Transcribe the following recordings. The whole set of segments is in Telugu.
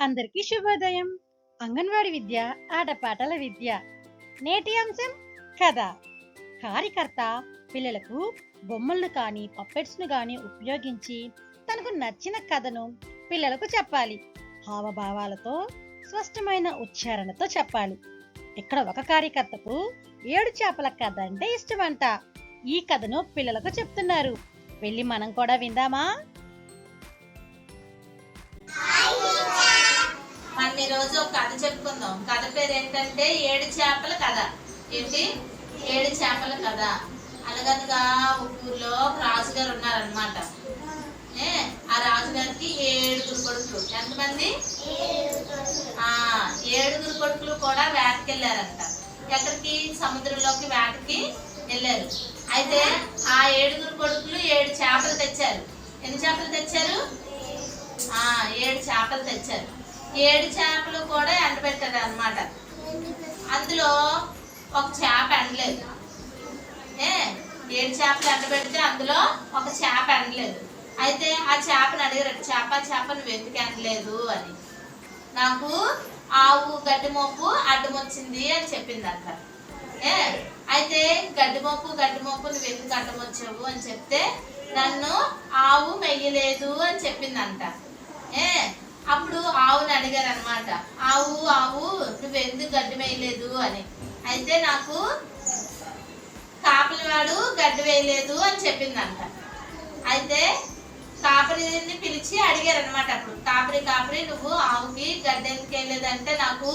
అందరికీ శుభోదయం. అంగన్వాడి విద్య ఆటపాటల విద్య. నేటి అంశం కథ. కార్యకర్త పిల్లలకు బొమ్మలను కానీ పప్పెట్స్ను కానీ ఉపయోగించి తనకు నచ్చిన కథను పిల్లలకు చెప్పాలి. హావభావాలతో స్పష్టమైన ఉచ్చారణతో చెప్పాలి. ఇక్కడ ఒక కార్యకర్తకు ఏడు చేపల కథ అంటే ఇష్టమంట. ఈ కథను పిల్లలకు చెప్తున్నారు. వెళ్ళి మనం కూడా విందామా? మనం ఈ రోజు ఒక కథ చెప్పుకుందాం. కథ పేరు ఏంటంటే ఏడు చేపల కథ. ఏంటి? ఏడు చేపల కథ. అనగనగా ఒక ఊర్లో ఒక రాజుగారు ఉన్నారనమాట ఏ? ఆ రాజుగారికి ఏడుగురు కొడుకులు ఎంతమంది? ఆ ఏడుగురు కొడుకులు కూడా వేటకెళ్ళారంట. ఎక్కడికి? సముద్రంలోకి వేటకి వెళ్ళారు. అయితే ఆ ఏడుగురు కొడుకులు ఏడు చేపలు తెచ్చారు. ఎన్ని చేపలు తెచ్చారు? ఆ ఏడు చేపలు తెచ్చారు. ఏడు చేపలు కూడా ఎండబెట్టారు అనమాట అందులో ఒక చేప ఎండలేదు. ఏ ఏడు చేపలు ఎండబెడితే అందులో ఒక చేప ఎండలేదు. అయితే ఆ చేపను అడిగారు చేప చేపను వెతికి ఎండలేదు? అని. నాకు ఆవు గడ్డి మోపు అడ్డం వచ్చింది అని అక్క ఏ అయితే గడ్డి మోపు గడ్డి మోపు నువ్వు ఎందుకు అడ్డం వచ్చావు అని చెప్తే నన్ను ఆవు మెయ్యలేదు అని చెప్పిందంట. ఏ అప్పుడు అడిగారు అనమాట ఆవు ఆవు నువ్వు ఎందుకు గడ్డి వేయలేదు? అని. అయితే నాకు కాపలివాడు గడ్డి వేయలేదు అని చెప్పిందంట. అయితే కాపరిని పిలిచి అడిగారు అనమాట అప్పుడు. కాపరి కాపరి నువ్వు ఆవుకి గడ్డి ఎందుకు వేయలేదంటే నాకు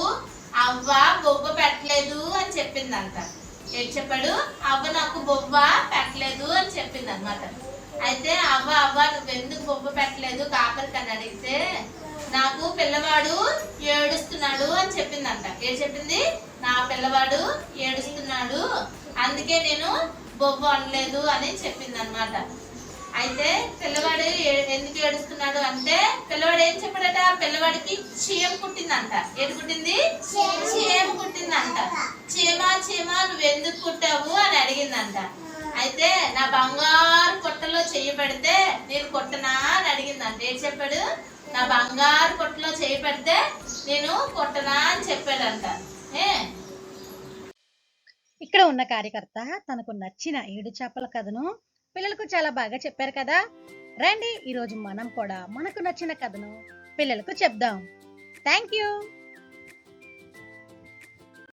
అవ్వ బొబ్బ పెట్టలేదు అని చెప్పిందంట. ఏం చెప్పాడు? అవ్వ నాకు బొబ్బ పెట్టలేదు అని చెప్పింది అనమాట అయితే అవ్వ అవ్వ నువ్వు ఎందుకు బొబ్బ పెట్టలేదు? కాపరికి అని అడిగితే నాకు పిల్లవాడు ఏడుస్తున్నాడు అని చెప్పిందంట. ఏం చెప్పింది? నా పిల్లవాడు ఏడుస్తున్నాడు. అందుకే నేను బొబ్బ అనలేదు అని చెప్పింది అనమాట అయితే పిల్లవాడు ఎందుకు ఏడుస్తున్నాడు అంటే పిల్లవాడు ఏం చెప్పాడట? పిల్లవాడికి చీమ కుట్టిందంట. ఏది కుట్టింది? చీమ కుట్టిందంట. చీమ చీమ నువ్వు ఎందుకు కుట్టావు అని అడిగిందంట. అయితే నా బంగారు చెయ్యి పెడితే నేను కొట్టనా అని అడిగిందంట ఏం చెప్పాడు? నా బంగారు కొట్టలో చెయ్యి పెడితే నేను కొట్టనా అని చెప్పాడంట. ఏ? ఇక్కడ ఉన్న కార్యకర్త తనకు నచ్చిన ఏడు చేపల కథను పిల్లలకు చాలా బాగా చెప్పారు కదా. రండి ఈరోజు మనం కూడా మనకు నచ్చిన కథను పిల్లలకు చెప్దాం. Thank you